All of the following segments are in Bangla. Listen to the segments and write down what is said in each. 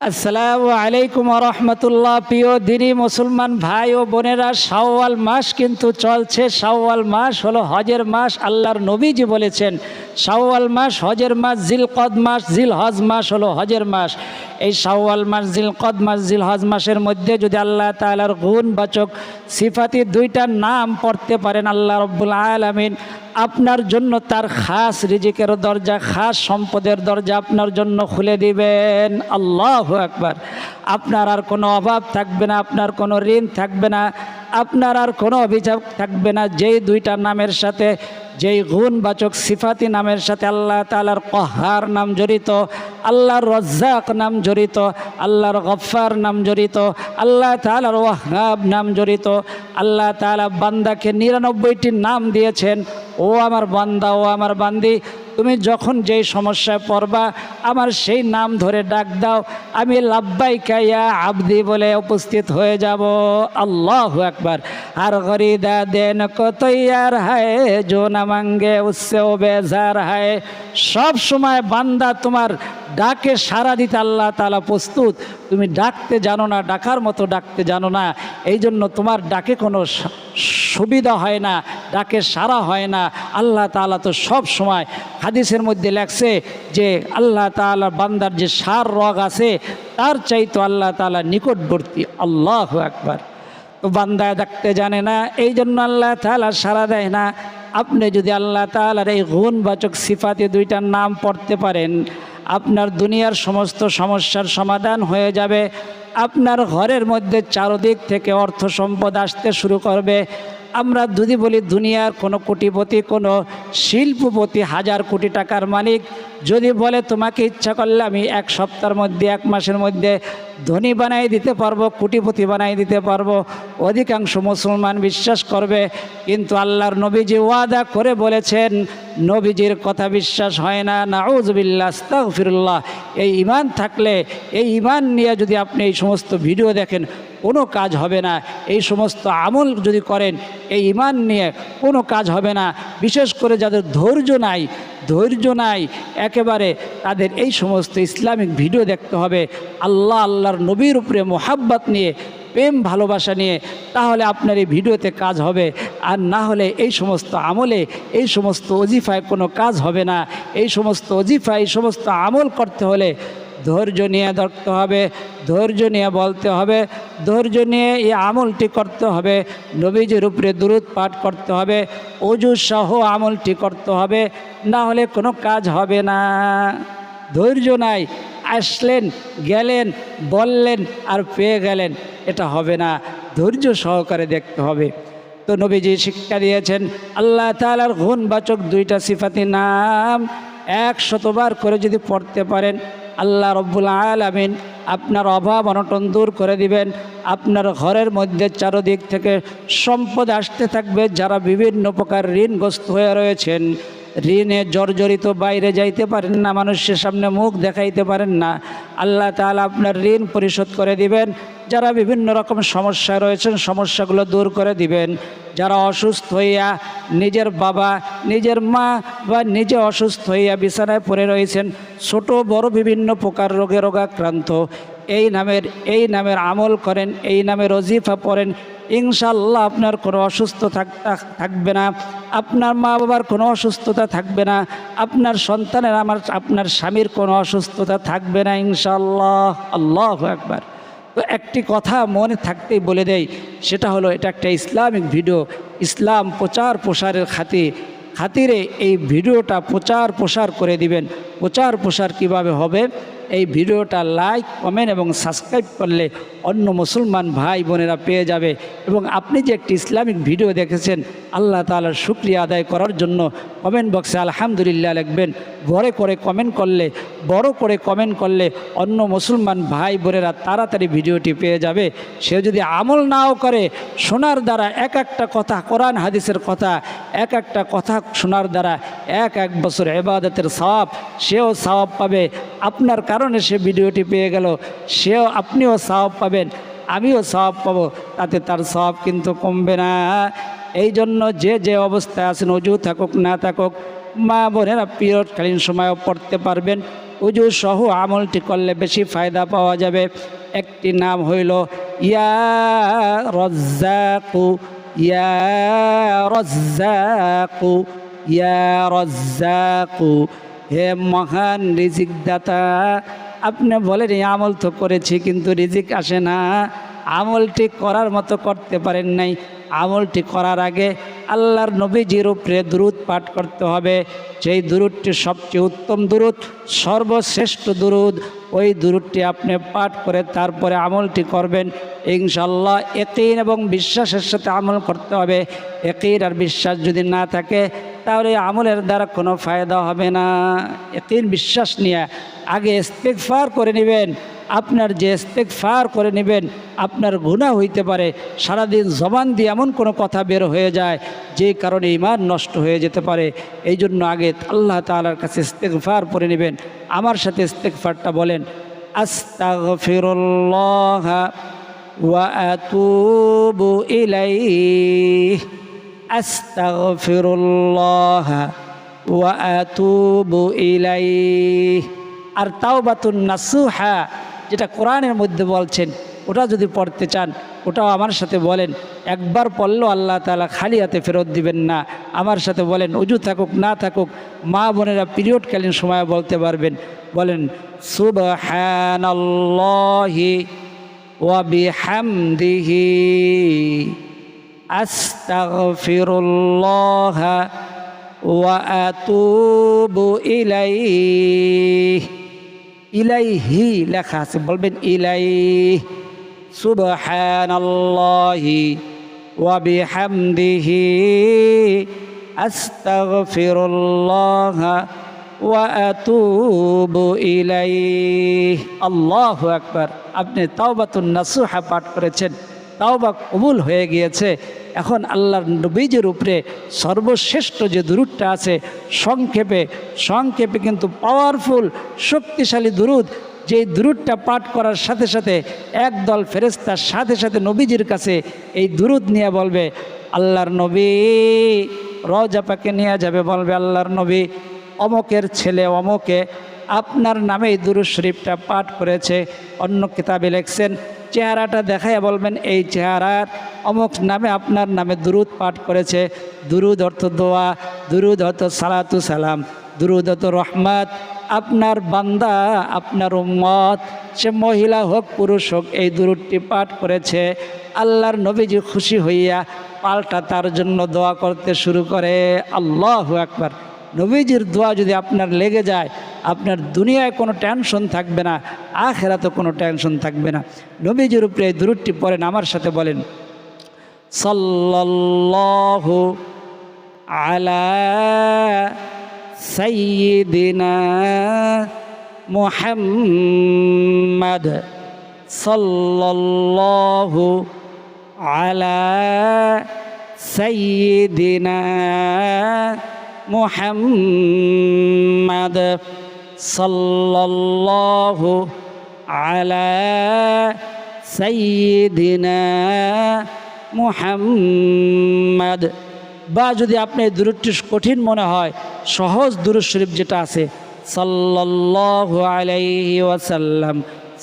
আসসালামু আলাইকুম রহমতুল্লাহ প্রিয় দিনী মুসলমান ভাই ও বোনেরা, শাওয়াল মাস কিন্তু চলছে। শাওয়াল মাস হলো হজের মাস, আল্লাহর নবীজি বলেছেন, শাওয়াল মাস হজের মাস জিল কদ মাস জিল হজ মাস হলো হজের মাস। এই শাওয়াল মাস জিল কদ মাস জিল হজ মাসের মধ্যে যদি আল্লাহ তালার গুণবাচক সিফাতি দুইটা নাম পড়তে পারেন, আল্লাহ রব্বুল আলমিন আপনার জন্য তার খাস রিজিকের দরজা, খাস সম্পদের দরজা আপনার জন্য খুলে দিবেন। আল্লাহ একবার আপনার আর কোনো অভাব থাকবে না, আপনার কোনো ঋণ থাকবে না, আপনার আর কোনো অভিযোগ থাকবে না। যেই দুইটা নামের সাথে, যেই গুণবাচক সিফাতি নামের সাথে আল্লাহ তালার কহার নাম জড়িত, আল্লাহর রজ্জাক নাম জড়িত, আল্লাহর গফার নাম জড়িত, আল্লাহ তালার ওয়াহাব নাম জড়িত, আল্লাহ তালা বান্দাকে নিরানব্বইটি নাম দিয়েছেন। ও আমার বান্দা ও আমার বান্দি। তুমি যখন যেই সমস্যায় পড়বা, আমার সেই নাম ধরে ডাক দাও, আমি লাব্বাই কাইয়া আবদি বলে উপস্থিত হয়ে যাব। আল্লাহ একবার আর গরিদা দেন কতইয়ার হায় জো না মাঙ্গে ও বেজার হায়। সব সময় বান্দা তোমার ডাকে সারা দিতে আল্লাহ তালা প্রস্তুত। তুমি ডাকতে জানো না, ডাকার মতো ডাকতে জানো না। এই জন্য তোমার ডাকে কোনো সুবিধা হয় না, ডাকে সারা হয় না। আল্লাহ তালা তো সব সময় হাদিসের মধ্যে লেখছে যে আল্লাহ তালা বান্দার যে সার রগ আছে, তার চাইতো আল্লাহ তালা নিকটবর্তী, আল্লাহ একবার তো বান্দা ডাকতে জানে না এই জন্য আল্লাহ তালা সারা দেয় না। আপনি যদি আল্লাহ তালার এই গুণবাচক সিফাতে দুইটার নাম পড়তে পারেন, আপনার দুনিয়ার সমস্ত সমস্যার সমাধান হয়ে যাবে। আপনার ঘরের মধ্যে চারদিক থেকে অর্থ সম্পদ আসতে শুরু করবে। আমরা যদি বলি দুনিয়ার কোনো কোটিপতি, কোনো শিল্পপতি, হাজার কোটি টাকার মালিক, যদি বলে তোমাকে ইচ্ছা করলে আমি এক সপ্তাহের মধ্যে, এক মাসের মধ্যে ধনী বানাই দিতে পারব, কোটিপতি বানাই দিতে পারব। অধিকাংশ মুসলমান বিশ্বাস করবে, কিন্তু আল্লাহর নবীজি ওয়াদা করে বলেছেন, নবীজির কথা বিশ্বাস হয় না। নাউজবিল্লা আস্তাগফিরুল্লাহ। এই ইমান থাকলে, এই ইমান নিয়ে যদি আপনি এই সমস্ত ভিডিও দেখেন, কোনো কাজ হবে না। এই সমস্ত আমল যদি করেন, এই ইমান নিয়ে কোনো কাজ হবে না। বিশেষ করে যাদের ধৈর্য নাই ধৈর্য নাই, একেবারে তাদের এই সমস্ত ইসলামিক ভিডিও দেখতে হবে। আল্লাহ, আল্লাহর নবীর উপরে মোহাব্বত নিয়ে, প্রেম, ভালোবাসা নিয়ে, তাহলে আপনার এই ভিডিওতে কাজ হবে। আর না হলে এই সমস্ত আমলে, এই সমস্ত অজিফায় কোনো কাজ হবে না। এই সমস্ত অজিফায়, এই সমস্ত আমল করতে হলে ধৈর্য নিয়ে ধরতে হবে, ধৈর্য নিয়ে বলতে হবে, ধৈর্য নিয়ে এই আমলটি করতে হবে, নবীজির উপরে দূরত পাঠ করতে হবে, অজু সহ আমলটি করতে হবে, না হলে কোনো কাজ হবে না। ধৈর্য নাই, আসলেন, গেলেন, বললেন আর পেয়ে গেলেন, এটা হবে না, ধৈর্য সহকারে দেখতে হবে। তো নবীজি শিক্ষা দিয়েছেন, আল্লাহ তালার গুণবাচক দুইটা সিফাতি নাম এক শতবার করে যদি পড়তে পারেন আল্লাহ রব্বুল আলামিন আপনার অভাব অনটন দূর করে দিবেন। আপনার ঘরের মধ্যে চারোদিক থেকে সম্পদ আসতে থাকবে। যারা বিভিন্ন প্রকার ঋণগ্রস্ত হয়ে রয়েছেন ঋণে জর্জরিত বাইরে যাইতে পারেন না, মানুষের সামনে মুখ দেখাইতে পারেন না। আল্লাহ তাআলা আপনার ঋণ পরিশোধ করে দিবেন। যারা বিভিন্ন রকম সমস্যা রয়েছেন, সমস্যাগুলো দূর করে দিবেন। যারা অসুস্থ হইয়া নিজের বাবা, নিজের মা বা নিজে অসুস্থ হইয়া বিছানায় পড়ে রয়েছেন, ছোট বড় বিভিন্ন প্রকার রোগে রোগাক্রান্ত। এই নামের এই নামের আমল করেন, এই নামের অজিফা পড়েন ইনশাল্লাহ আপনার কোনো অসুস্থ থাক, থাক- থাকবে না। আপনার মা বাবার কোনো অসুস্থতা থাকবে না। আপনার সন্তানের আমার, আপনার স্বামীর কোনো অসুস্থতা থাকবে না ইনশাল্লাহ আল্লাহ একবার তো একটি কথা মনে থাকতেই বলে দেয় সেটা হলো এটা একটা ইসলামিক ভিডিও। ইসলাম প্রচার প্রসারের খাতির খাতিরে এই ভিডিওটা প্রচার প্রসার করে দিবেন। প্রচার প্রসার কীভাবে হবে? এই ভিডিওটা লাইক কমেন্ট এবং সাবস্ক্রাইব করলে অন্য মুসলমান ভাই বোনেরা পেয়ে যাবে। এবং আপনি যে একটি ইসলামিক ভিডিও দেখেছেন, আল্লাহ তালার শুক্রিয়া আদায় করার জন্য কমেন্ট বক্সে আলহামদুলিল্লাহ লিখবেন। বড় করে কমেন্ট করলে, বড় করে কমেন্ট করলে অন্য মুসলমান ভাই বোনেরা তাড়াতাড়ি ভিডিওটি পেয়ে যাবে। সে যদি আমল নাও করে, শোনার দ্বারা এক একটা কথা, কোরআন, হাদিসের কথা, এক একটা কথা শোনার দ্বারা এক এক বছর এবাদতের সওয়াব সেও সওয়াব পাবে। আপনার কারণে সে ভিডিওটি পেয়ে গেল, সেও আপনিও সওয়াব পাবেন, আমিও সওয়াব পাবো, তাতে তার সওয়াব কিন্তু কমবে না। এই জন্য যে যে অবস্থায় আছেন, অজু থাকুক না থাকুক, মা বোনেরা পিরিয়ডকালীন সময়ও পড়তে পারবেন। উজু সহ আমলটি করলে বেশি ফায়দা পাওয়া যাবে। একটি নাম হইল, ইয়া রজ্জাকু ইয়া রজ্জাকু। ইয়া হে মহান রিজিক দাতা আপনি বলেন আমল তো করেছি কিন্তু রিজিক আসে না। আমলটি করার মতো করতে পারেন নাই। আমলটি করার আগে আল্লাহর নবীজির উপরে দুরুদ পাঠ করতে হবে। সেই দুরুদটি সবচেয়ে উত্তম দুরুদ, সর্বশ্রেষ্ঠ দুরুদ, ওই দুরুদটি আপনি পাঠ করে তারপরে আমলটি করবেন। ইনশাল্লাহ একিন এবং বিশ্বাসের সাথে আমল করতে হবে। একিন আর বিশ্বাস যদি না থাকে, তাহলে আমলের দ্বারা কোনো ফায়দা হবে না। একিন বিশ্বাস নিয়ে আগে ইস্তেকফার করে নেবেন। আপনার যে ইস্তেকফার করে নেবেন, আপনার গুণা হইতে পারে। সারাদিন জবান দিয়ে এমন কোনো কথা বের হয়ে যায়, যে কারণে ইমান নষ্ট হয়ে যেতে পারে। এই জন্য আগে আল্লাহ তালার কাছে ইস্তেকফার করে নেবেন। আমার সাথে ইস্তেকফারটা বলেন, আস্তাগফিরুল্লাহ ওয়া ইলাইহি। আর নাসুহা যেটা কোরআনের মধ্যে বলছেন, ওটা যদি পড়তে চান, ওটাও আমার সাথে বলেন। একবার পড়লেও আল্লাহ তাআলা খালি হাতে ফেরত দিবেন না। আমার সাথে বলেন, উজু থাকুক, না থাকুক, মা বোনেরা পিরিয়ডকালীন সময় বলতে পারবেন। বলেন, সুবহানাল্লাহি ওয়া বিহামদিহি আস্তাগফিরুল্লাহ ওয়া আতুবু ইলাইহি। ইলাইহি লেখা আছে, বলবেন ইলাই সুবহানাল্লাহি ওয়া বিহামদিহি। আস্তাগফিরুল্লাহ ওয়া আতুবু ইলাইহি। আল্লাহু আকবার। আপনি তাওবাতুন নাসুহা পাঠ করেছেন। তাওবা কবুল হয়ে গিয়েছে। এখন আল্লাহর নবীজের উপরে সর্বশ্রেষ্ঠ যে দুরুদটা আছে, সংক্ষেপে সংক্ষেপে কিন্তু পাওয়ারফুল শক্তিশালী দুরুদ। যে দুরুদটা পাঠ করার সাথে সাথে একদল ফেরেস্তার সাথে সাথে নবীজির কাছে এই দুরুদ নিয়ে বলবে, আল্লাহর নবী রজাপাকে নিয়ে যাবে, বলবে আল্লাহর নবী। অমকের ছেলে অমকে আপনার নামে এই দুরুদ শরীফটা পাঠ করেছে, অন্য কিতাবে লেখছেন, চেহারাটা দেখাইয়া বলবেন, এই চেহারার অমুক নামে আপনার নামে দুরুদ পাঠ করেছে, দুরুদ অর্থ দোয়া, দুরুদ অর্থ সালাতু সালাম, দুরুদ অর্থ রহমাত, আপনার বান্দা, আপনার উম্মত, সে মহিলা হোক, পুরুষ হোক, এই দুরুদটি পাঠ করেছে, আল্লাহর নবীজি খুশি হইয়া পাল্টা তার জন্য দোয়া করতে শুরু করে, আল্লাহ একবার নবীজির দোয়া যদি আপনার লেগে যায়, আপনার দুনিয়ায় কোনো টেনশন থাকবে না আখেরাতে কোনো টেনশন থাকবে না। নবীজির উপরে এই দূরটি পড়েন, আমার সাথে বলেন, সাল্লাল্লাহু আলা সাল্লাল্লাহু আলা সাইয়্যিদিনা মুহাম্মাদ সাল্লাল্লাহু আলা সাইয়্যিদিনা মুহাম্মাদ। বা যদি আপনি দূরটি কঠিন মনে হয়, সহজ দুরুদ শরীফ যেটা আছে, সাল্লাল্লাহু আলাইহি ওয়াসাল্লাম,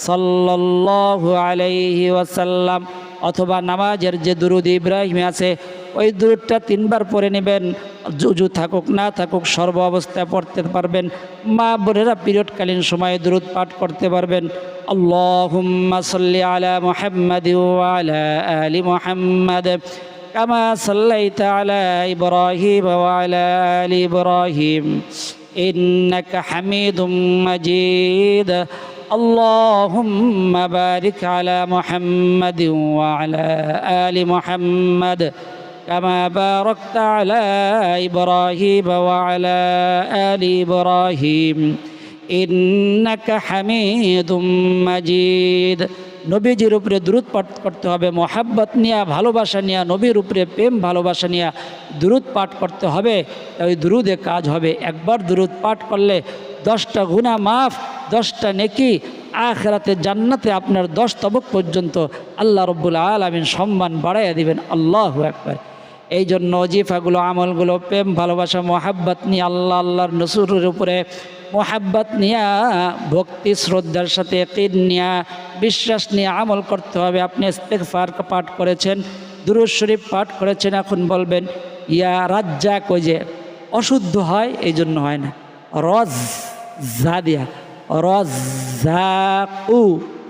সাল্লাল্লাহু আলাইহি ওয়াসাল্লাম, অথবা নামাজের যে দুরুদ ইব্রাহিম আছে ওই দুরুদটা তিনবার পড়ে নেবেন জুজু থাকুক না থাকুক সর্ব অবস্থায় পড়তে পারবেন মা বোনেরা পিরিয়ডকালীন সময়ে দুরুদ পাঠ করতে পারবেন আল্লাহুম্মা সাল্লি আলা মুহাম্মাদ ওয়া আলা আলি মুহাম্মাদ كما صليت على إبراهيم وعلى آل إبراهيم إنك حميد مجيد اللهم بارك على محمد وعلى آل محمد كما باركت على إبراهيم وعلى آل إبراهيم إنك حميد مجيد নবীজির উপরে দ্রুত পাঠ করতে হবে মোহাব্বত নিয়ে ভালোবাসা নিয়ে নবীর উপরে প্রেম ভালোবাসা নিয়ে দ্রুত পাঠ করতে হবে ওই দ্রুদে কাজ হবে একবার দ্রুত পাঠ করলে দশটা গুণা মাফ দশটা নেকি আখরাতে জান্নাতে আপনার দশ তবক পর্যন্ত আল্লাহ রব্বুল আলমিন সম্মান বাড়াইয়া দিবেন আল্লাহ একবার এই জন্য অজিফাগুলো আমলগুলো, প্রেম, ভালোবাসা, মোহাব্বত নিয়ে আল্লাহ, আল্লাহর নসুরের উপরে মোহাব্বত নিয়া, ভক্তি, শ্রদ্ধার সাথে কিন নিয়া, বিশ্বাস নিয়ে আমল করতে হবে। আপনি ইস্তেগফার পাঠ করেছেন, দুরুদ শরীফ পাঠ করেছেন, এখন বলবেন, ইয়া রাজ্জা কই যে অশুদ্ধ হয় এই জন্য হয় না। রজ জা দিয়া রজ উ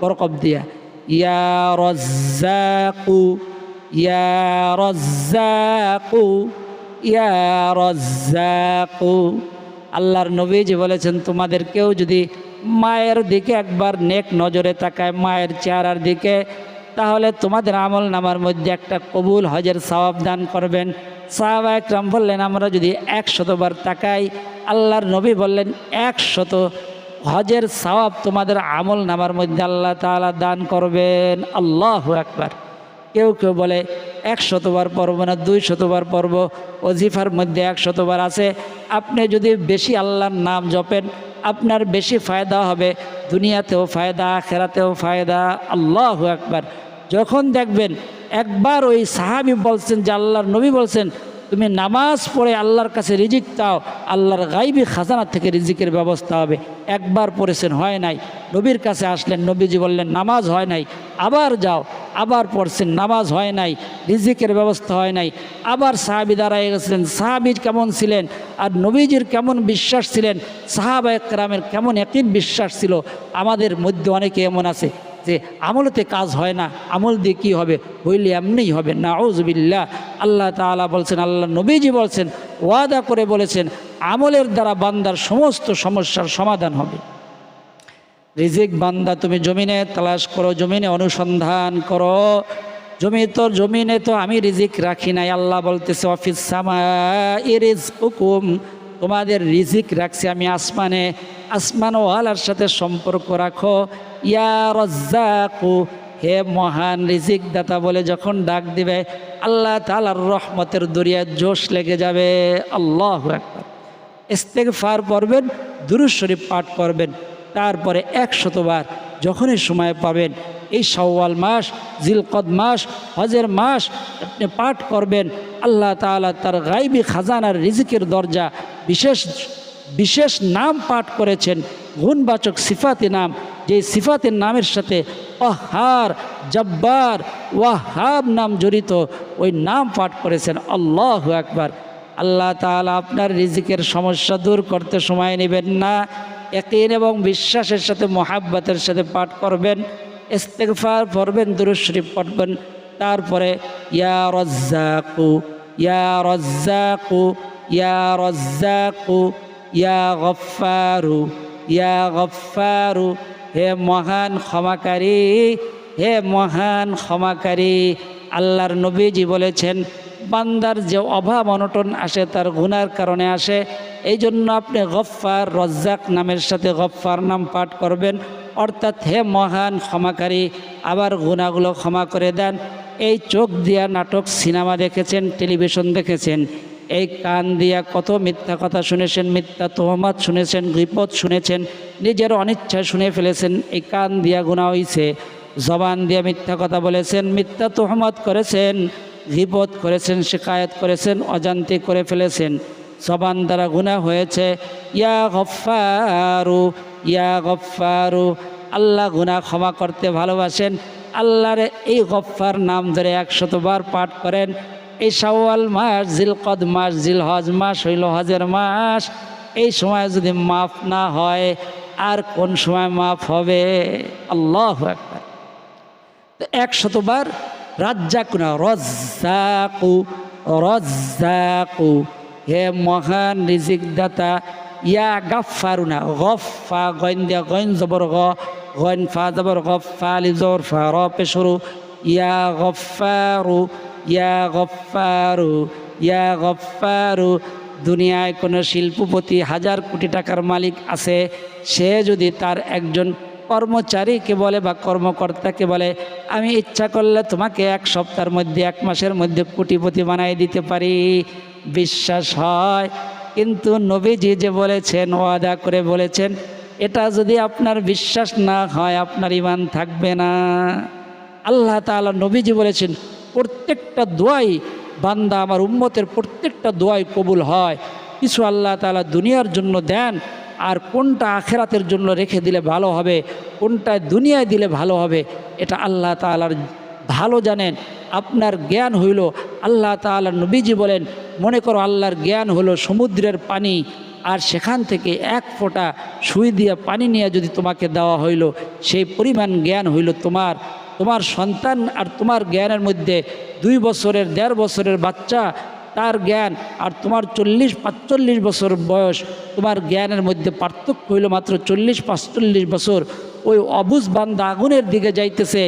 করকব দিয়া, ইয়া রজ্জাকু ইয়া রজ্জাকু ইয়া রজ্জাকু। আল্লাহর নবীজি বলেছেন, তোমাদের কেউ যদি মায়ের দিকে একবার নেক নজরে তাকায়, মায়ের চেহারার দিকে, তাহলে তোমাদের আমল নামার মধ্যে একটা কবুল হজের সওয়াব দান করবেন। সাহাবা একরাম বললেন, আমরা যদি একশতবার তাকাই, আল্লাহর নবী বললেন, একশত হজের সওয়াব তোমাদের আমল নামার মধ্যে আল্লাহ তাআলা দান করবেন। আল্লাহ একবার কেউ কেউ বলে এক শতবার পর্ব না দুই শতবার পর্ব অজিফার মধ্যে এক শতবার আছে। আপনি যদি বেশি আল্লাহর নাম জপেন, আপনার বেশি ফায়দা হবে। দুনিয়াতেও ফায়দা খেরাতেও ফায়দা। আল্লাহ একবার যখন দেখবেন একবার ওই সাহাবি বলছেন যে আল্লাহর নবী বলছেন তুমি নামাজ পড়ে আল্লাহর কাছে রিজিক চাও, আল্লাহর গাইবি খাজানা থেকে রিজিকের ব্যবস্থা হবে। একবার পড়েছেন, হয় নাই। নবীর কাছে আসলেন, নবীজি বললেন, নামাজ হয় নাই, আবার যাও। আবার পড়ছেন, নামাজ হয় নাই, রিজিকের ব্যবস্থা হয় নাই। আবার সাহাবি দাঁড়ায় গেছিলেন সাহাবি কেমন ছিলেন? আর নবীজির কেমন বিশ্বাস ছিলেন? সাহাবা একরামের কেমন একই বিশ্বাস ছিল? আমাদের মধ্যে অনেকে এমন আছে। যে আমলতে কাজ হয় না, আমল দিয়ে কী হবে? হইলে এমনিই হবে না ওজবিল্লা আল্লাহ তাআলা বলছেন, আল্লাহ নবীজি বলছেন, ওয়াদা করে বলেছেন, আমলের দ্বারা বান্দার সমস্ত সমস্যার সমাধান হবে। রিজিক বান্দা, তুমি জমিনে তালাশ করো, জমিনে অনুসন্ধান করো। জমি তো, জমিনে তো আমি রিজিক রাখি নাই, আল্লাহ বলতেছে অফিস সামা ইরিজ হুকুম তোমাদের রিজিক রাখছি, আমি আসমানে আসমানওয়ালার সাথে সম্পর্ক রাখো। ইয়া রজ্জাকু, হে মহান রিজিক দাতা বলে যখন ডাক দিবে, আল্লাহ তালার রহমতের দরিয়ায় জোশ লেগে যাবে। আল্লাহ একবার ইস্তেগফার পড়বেন, দুরুদ শরীফ পাঠ করবেন, তারপরে একশতবার যখনই সময় পাবেন এই সওয়াল মাস, জিলকদ মাস, হজের মাস, আপনি পাঠ করবেন, আল্লাহ তাআলা তার গাইবি খাজানার রিজিকের দরজা বিশেষ বিশেষ নাম পাঠ করেছেন, গুণবাচক সিফাতি নাম যে সিফাতের নামের সাথে অহার, জব্বার, ওয়াহাব নাম জড়িত, ওই নাম পাঠ করেছেন, আল্লাহ একবার আল্লাহ তাআলা আপনার রিজিকের সমস্যা দূর করতে সময় নেবেন না একিন এবং বিশ্বাসের সাথে, মোহাব্বতের সাথে পাঠ করবেন। ইস্তেগফার পড়বেন, দুরুদ শরীফ পড়বেন। তারপরে, ইয়া রজ্জাকু ইয়া রজ্জাকু ইয়া রজ্জাকু, ইয়া গফারু ইয়া গফারু হে মহান ক্ষমাকারী, হে মহান ক্ষমাকারী। আল্লাহর নবীজি বলেছেন, বান্দার যে অভাব অনটন আসে, তার গুনার কারণে আসে। এই জন্য আপনি গফ্ফার, রজ্জাক নামের সাথে গফ্ফার নাম পাঠ করবেন। অর্থাৎ হে মহান ক্ষমাকারী, আবার গুণাগুলো ক্ষমা করে দেন। এই চোখ দিয়া নাটক সিনেমা দেখেছেন, টেলিভিশন দেখেছেন। এই কান দিয়া কত মিথ্যা কথা শুনেছেন, মিথ্যা তোহমাত শুনেছেন, বিপদ শুনেছেন, নিজের অনিচ্ছায় শুনে ফেলেছেন, এই কান দিয়া গুণা হইছে। জবান দিয়া মিথ্যা কথা বলেছেন, মিথ্যা তোহমত করেছেন, বিপদ করেছেন, শিকায়ত করেছেন, অজান্তি করে ফেলেছেন। জবান দ্বারা গুণা হয়েছে, ইয়া গফারু ইয়া গফারু আল্লাহ গুণা ক্ষমা করতে ভালোবাসেন। আল্লাহর এই গফার নাম ধরে একশতবার পাঠ করেন। এই শাওয়াল মাস, জিলকদ মাস জিল হজ মাস হইল হজের মাস। এই সময় যদি মাফ না হয়, আর কোন সময় মাফ হবে? আল্লাহ একবার তো একশতবার রাজ্জাকু না, রজ্জাকু রজ্জাকু। হে মহান রিজিক দাতা ইয়া গাফারু না গফা গইন দিয়া গইন জবর গ, গইন ফা জবর গফা আলি জবর ফা র পেশরু ইয়া গফারু ইয়া গফারু ইয়া গফারু দুনিয়ায় কোনো শিল্পপতি হাজার কোটি টাকার মালিক আছে, সে যদি তার একজন কর্মচারীকে বলে বা কর্মকর্তাকে বলে, আমি ইচ্ছা করলে তোমাকে এক সপ্তাহের মধ্যে, এক মাসের মধ্যে কোটিপতি বানাই দিতে পারি। বিশ্বাস হয় কিন্তু নবীজি যে বলেছেন, ওয়াদা করে বলেছেন, এটা যদি আপনার বিশ্বাস না হয়, আপনার ইমান থাকবে না। আল্লাহ তাআলা নবীজি বলেছেন, প্রত্যেকটা দোয়াই বান্দা আমার উম্মতের প্রত্যেকটা দোয়াই কবুল হয়। কিছু আল্লাহ তাআলা দুনিয়ার জন্য দেন, আর কোনটা আখেরাতের জন্য রেখে দিলে ভালো হবে, কোনটা দুনিয়ায় দিলে ভালো হবে, এটা আল্লাহ তালার ভালো জানেন, আপনার জ্ঞান হইল, আল্লাহ তাআলা নবীজি বলেন, মনে করো আল্লাহর জ্ঞান হলো সমুদ্রের পানি, আর সেখান থেকে এক ফোঁটা সুই দিয়ে পানি নিয়ে যদি তোমাকে দেওয়া হইল, সেই পরিমাণ জ্ঞান হইল তোমার। তোমার সন্তান আর তোমার জ্ঞানের মধ্যে দুই বছরের, দেড় বছরের বাচ্চা, তার জ্ঞান আর তোমার চল্লিশ, পাঁচচল্লিশ বছর বয়স, তোমার জ্ঞানের মধ্যে পার্থক্য হইল মাত্র চল্লিশ, পাঁচচল্লিশ বছর। ওই অবুজ বান্দা আগুনের দিকে যাইতেছে,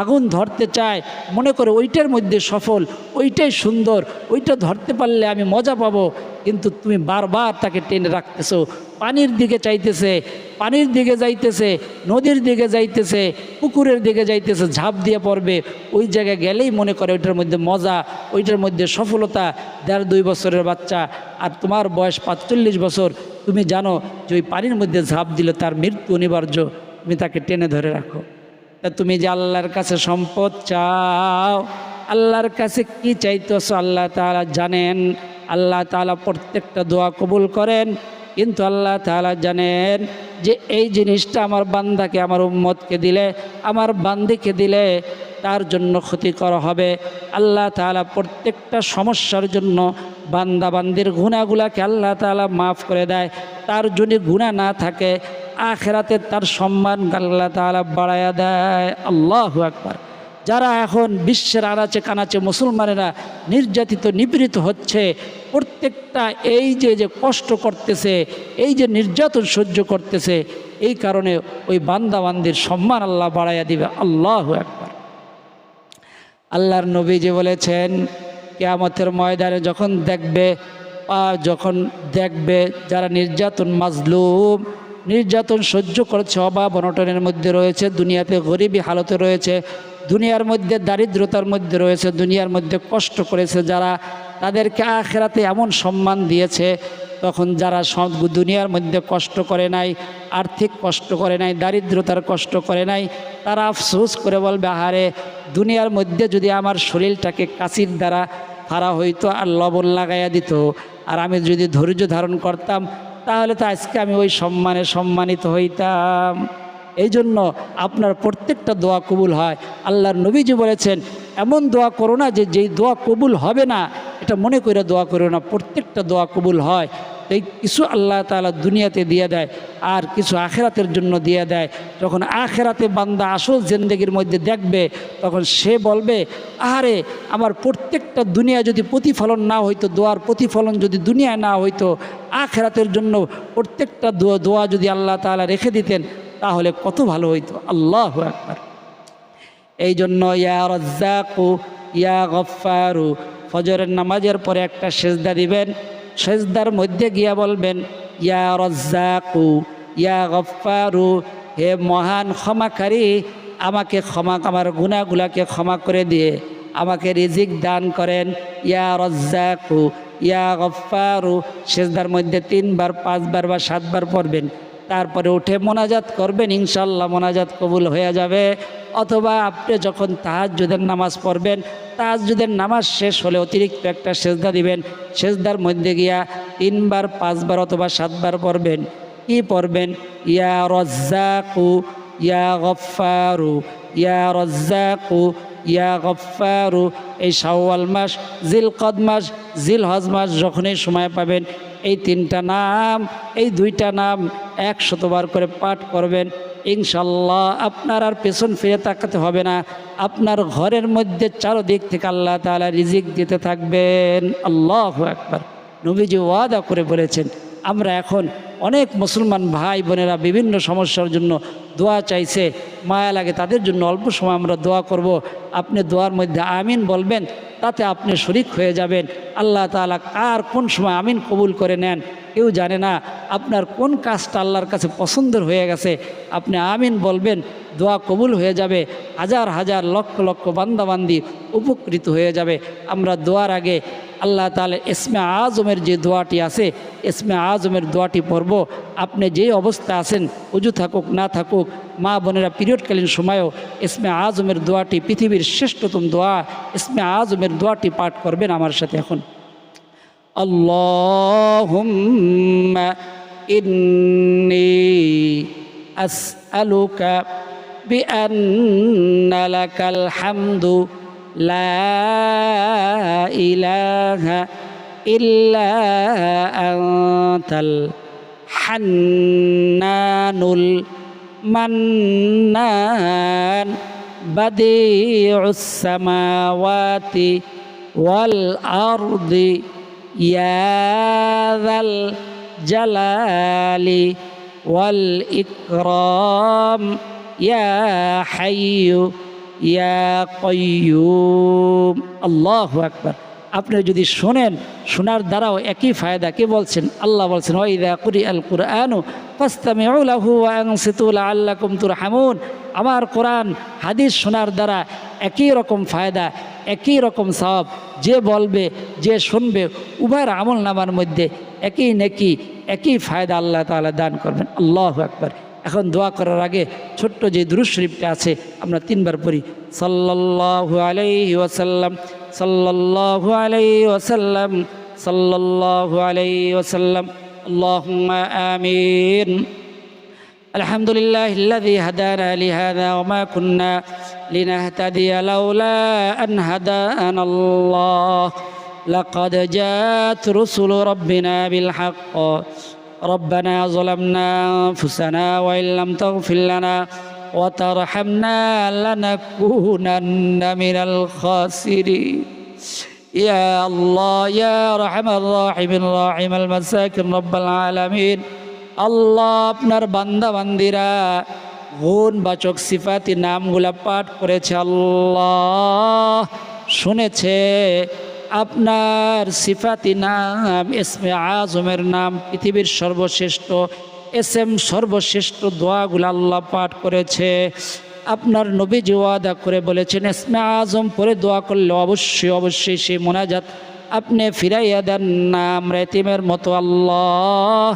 আগুন ধরতে চায়, মনে করে ওইটার মধ্যে সফল, ওইটাই সুন্দর, ওইটা ধরতে পারলে আমি মজা পাবো, কিন্তু তুমি বারবার তাকে টেনে রাখতেছো। পানির দিকে চাইতেছে, পানির দিকে যাইতেছে, নদীর দিকে যাইতেছে, পুকুরের দিকে যাইতেছে, ঝাঁপ দিয়ে পড়বে। ওই জায়গায় গেলেই মনে করে ওইটার মধ্যে মজা, ওইটার মধ্যে সফলতা। দেড় দুই বছরের বাচ্চা, আর তোমার বয়স পাঁচচল্লিশ বছর। তুমি জানো যে ওই পানির মধ্যে ঝাঁপ দিলে তার মৃত্যু অনিবার্য। তুমি তাকে টেনে ধরে রাখো। তা তুমি যে আল্লাহর কাছে সম্পদ চাও, আল্লাহর কাছে কি চাইতেছো আল্লাহ তাআলা জানেন। আল্লাহ তাআলা প্রত্যেকটা দোয়া কবুল করেন, কিন্তু আল্লাহ তাআলা জানেন যে এই জিনিসটা আমার বান্দাকে, আমার উম্মতকে দিলে, আমার বান্দিকে দিলে তার জন্য ক্ষতিকর হবে। আল্লাহ তাআলা প্রত্যেকটা সমস্যার জন্য বান্দা বান্দির গুণাগুলাকে আল্লাহ তাআলা মাফ করে দেয়। তার যদি গুণা না থাকে আখেরাতে তার সম্মান আল্লাহ তাআলা বাড়ায়া দেয়। আল্লাহু আকবার। যারা এখন বিশ্বের আনাচে কানাচে মুসলমানেরা নির্যাতিত, নিপীড়িত হচ্ছে, প্রত্যেকটা এই যে যে কষ্ট করতেছে, এই যে নির্যাতন সহ্য করতেছে, এই কারণে ওই বান্দাবান্দির সম্মান আল্লাহ বাড়াইয়া দিবে। আল্লাহ একবার আল্লাহর নবী যে বলেছেন, কেয়ামতের ময়দানে যখন দেখবে যখন দেখবে যারা নির্যাতন, মাজলুম নির্যাতন সহ্য করছে, অভাব অনটনের মধ্যে রয়েছে, দুনিয়াতে গরিবী হালতে রয়েছে, দুনিয়ার মধ্যে দারিদ্রতার মধ্যে রয়েছে, দুনিয়ার মধ্যে কষ্ট করেছে যারা তাদেরকে আখেরাতে এমন সম্মান দিয়েছে, তখন যারা দুনিয়ার মধ্যে কষ্ট করে নাই, আর্থিক কষ্ট করে নাই, দারিদ্রতার কষ্ট করে নাই, তারা আফসোস করে বলবে, আহারে, দুনিয়ার মধ্যে যদি আমার শরীরটাকে কাশির দ্বারা ফাড়া হইতো আর লবণ লাগাইয়া দিত, আর আমি যদি ধৈর্য ধারণ করতাম তাহলে তো আজকে আমি ওই সম্মানে সম্মানিত হইতাম। এই জন্য আপনার প্রত্যেকটা দোয়া কবুল হয়। আল্লাহর নবীজি বলেছেন, এমন দোয়া করো না যে যেই দোয়া কবুল হবে না, এটা মনে করে দোয়া করো না, প্রত্যেকটা দোয়া কবুল হয়। এই কিছু আল্লাহ তাআলা দুনিয়াতে দিয়ে দেয় আর কিছু আখেরাতের জন্য দিয়ে দেয়। যখন আখেরাতে বান্দা আসল জিন্দগির মধ্যে দেখবে, তখন সে বলবে, আহারে, আমার প্রত্যেকটা দুনিয়া যদি প্রতিফলন না হইতো, দোয়ার প্রতিফলন যদি দুনিয়ায় না হইতো, আখেরাতের জন্য প্রত্যেকটা দোয়া দোয়া যদি আল্লাহ তাআলা রেখে দিতেন, তাহলে কত ভালো হইতো। আল্লাহ একবার এই জন্য ইয়া ইয়া গফারু ফজরের নামাজের পরে একটা সেজদা দিবেন সেজদার মধ্যে গিয়া বলবেন, ইয়া রজ্জাকু, ইয়া গফারু হে মহান ক্ষমাকারী, আমাকে ক্ষমা, আমার গুণাগুলাকে ক্ষমা করে দিয়ে আমাকে রিজিক দান করেন। ইয়া রজ্জাকু, ইয়া গফারু সেজদার মধ্যে তিনবার, পাঁচবার বা সাতবার পড়বেন। তারপরে উঠে মোনাজাত করবেন ইনশাল্লাহ মোনাজাত কবুল হয়ে যাবে। অথবা আপনি যখন তাহাজ্জুদের নামাজ পড়বেন, তাহাজ্জুদের নামাজ শেষ হলে অতিরিক্ত একটা সেজদা দিবেন। সেজদার মধ্যে গিয়া তিনবার, পাঁচবার অথবা সাতবার পড়বেন। কি পড়বেন? ইয়া রজ্জাকু, ইয়া গফারু ইয়া রজ্জাকু, ইয়া গফারু এই শাওয়াল মাস, জিলকদ মাস জিল হজ মাস যখনই সময় পাবেন, এই তিনটা নাম, এই দুইটা নাম একশতবার করে পাঠ করবেন। ইনশাল্লাহ আপনার আর পেছন ফিরে তাকাতে হবে না। আপনার ঘরের মধ্যে চারোদিক থেকে আল্লাহ তাআলা রিজিক দিতে থাকবেন। আল্লাহ একবার নবীজি ওয়াদা করে বলেছেন, আমরা এখন অনেক মুসলমান ভাই বোনেরা বিভিন্ন সমস্যার জন্য দোয়া চাইছে, মায়া লাগে তাদের জন্য অল্প সময় আমরা দোয়া করব। আপনি দোয়ার মধ্যে আমিন বলবেন, তাতে আপনি শরিক হয়ে যাবেন। আল্লাহ তাআলা কার কোন সময় আমিন কবুল করে নেন? কেউ জানে না আপনার কোন কাজটা আল্লাহর কাছে পছন্দের হয়ে গেছে। আপনি আমিন বলবেন, দোয়া কবুল হয়ে যাবে, হাজার হাজার লক্ষ লক্ষ বান্দাবান্দি উপকৃত হয়ে যাবে। আমরা দোয়ার আগে আল্লাহ তালে এসমে আজমের যে দোয়াটি আছে এসমে আজমের দোয়াটি পড়ব। আপনি যে অবস্থা আছেন, উজু থাকুক, না থাকুক, মা বোনেরা পিরিয়ডকালীন সময়েও এসমে আজমের দোয়াটি পৃথিবীর শ্রেষ্ঠতম দোয়া, ইসমে আজমের দোয়াটি পাঠ করবেন আমার সাথে এখন। اللهم إني أسألك بأن لك الحمد. لا إله إلا أنت الحنان المنان. بديع السماوات والأرض يا ذا الجلال والإكرام يا حي يا قيوم الله أكبر আপনি যদি শোনেন শোনার দ্বারাও একই ফায়দা কে বলছেন আল্লাহ বলছেন ওয়াইদা কুরি আল কুরআনু ফাস্তামিউলাহু ওয়া আনসিতু লাআল্লাকুম তুরহামুন আমার কোরআন হাদিস শোনার দ্বারা একই রকম ফায়দা একই রকম সব। যে বলবে, যে শুনবে, উভয়ের আমল নামার মধ্যে একই নেকি, একই ফায়দা আল্লাহ তালা দান করবেন। আল্লাহ একবার এখন দোয়া করার আগে ছোট্ট যে দুরুশরীফটা আছে, আমরা তিনবার পড়ি। সাল্লাহু আলাই ওসাল্লাম সাল্লাহু আলাই ওয়াসাল্লাম সাল্লাহু আলাই ওসাল্লাম আল্লাহ আমিন। الحمد لله الذي هدانا لهذا وما كنا لنهتدي لولا أن هدانا الله. لقد جاءت رسل ربنا بالحق. ربنا ظلمنا أنفسنا وإن لم تغفر لنا وترحمنا لنكونن من الخاسرين. يا الله يا رحم الراحمين راحم المساكن رب العالمين. আল্লাহ আপনার বান্দা বান্দিরা গুণ বাচক সিফাতি নামগুলা পাঠ করেছে আল্লাহ। শুনেছে আপনার সিফাতি নাম এসমে আজমের নাম, পৃথিবীর সর্বশ্রেষ্ঠ এস এম সর্বশ্রেষ্ঠ দোয়াগুলো আল্লাহ পাঠ করেছে। আপনার নবী ওয়াদা করে বলেছেন এসমে আজম পরে দোয়া করলে অবশ্যই অবশ্যই সেই মোনাজাত আপনি ফিরাইয়া দেন না, আমরা এতিমের মতো আল্লাহ।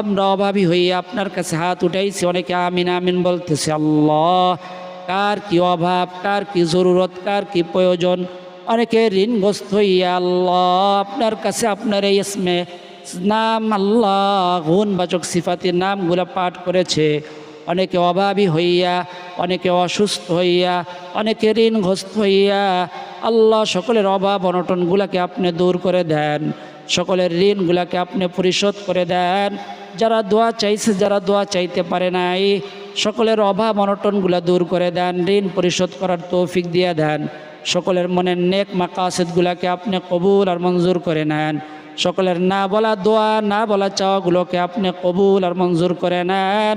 আমরা অভাবী হয়ে আপনার কাছে হাত উঠাইছি, অনেকে আমিন আমিন বলতেছে, আল্লাহ, কার কি অভাব, কার কি জরুরত, কার কি প্রয়োজন? অনেকে ঋণগ্রস্ত হইয়া, আল্লাহ, আপনার কাছে আপনার এই ইসমে নাম আল্লাহ গুণ বাচক সিফাতির নামগুলো পাঠ করেছে। অনেকে অভাবী হইয়া, অনেকে অসুস্থ হইয়া, অনেকে ঋণগ্রস্ত হইয়া, আল্লাহ সকলের অভাব অনটনগুলাকে আপনি দূর করে দেন। সকলের ঋণগুলাকে আপনি পরিশোধ করে দেন। যারা দোয়া চাইছে, যারা দোয়া চাইতে পারে নাই, সকলের অভাব অনটনগুলা দূর করে দেন, ঋণ পরিশোধ করার তৌফিক দিয়ে দেন। সকলের মনের নেক মাকাসেদগুলাকে আপনি কবুল আর মঞ্জুর করে নেন। সকলের না বলা দোয়া, না বলা চাওয়াগুলোকে আপনি কবুল আর মঞ্জুর করে নেন।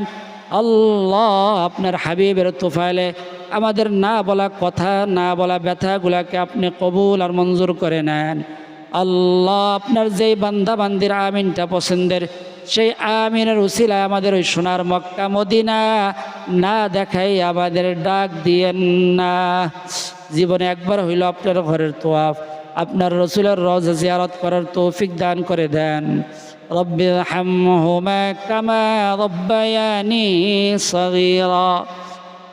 আল্লাহ আপনার হাবিবের তোফাইলে আমাদের না বলা কথা, না বলা ব্যথাগুলাকে আপনি কবুল আর মঞ্জুর করে নেন। আল্লাহ আপনার যেই বান্দা বান্দির আমিনটা পছন্দের, সেই আমিনের উচিলা আমাদের ওই সোনার মক্কা মদিনা না দেখাই আমাদের ডাক দিয়েন না। জীবনে একবার হইল আপনার ঘরের তোয়াফ, আপনার রসুলের রজ জিয়ারত করার তৌফিক দান করে দেন। রব্বি হাম হোম কামা রব্বায়ানি সগিরা।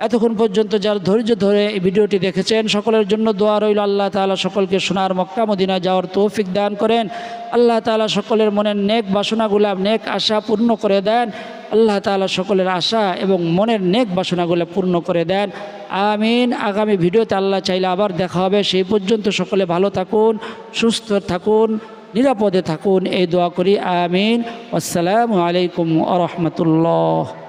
এতক্ষণ পর্যন্ত যার ধৈর্য ধরে এই ভিডিওটি দেখেছেন, সকলের জন্য দোয়া রইল। আল্লাহ তালা সকলকে সোনার মক্কা মদিনা যাওয়ার তৌফিক দান করেন। আল্লাহ তালা সকলের মনের নেক বাসনাগুলা নেক আশা পূর্ণ করে দেন। আল্লাহ তালা সকলের আশা এবং মনের নেক বাসনাগুলো পূর্ণ করে দেন। আমিন। আগামী ভিডিওতে আল্লাহ চাইলে আবার দেখা হবে। সেই পর্যন্ত সকলে ভালো থাকুন, সুস্থ থাকুন, নিরাপদে থাকুন। এই দোয়া করি। আমিন। আসসালামু আলাইকুম আ রহমতুল্লাহ।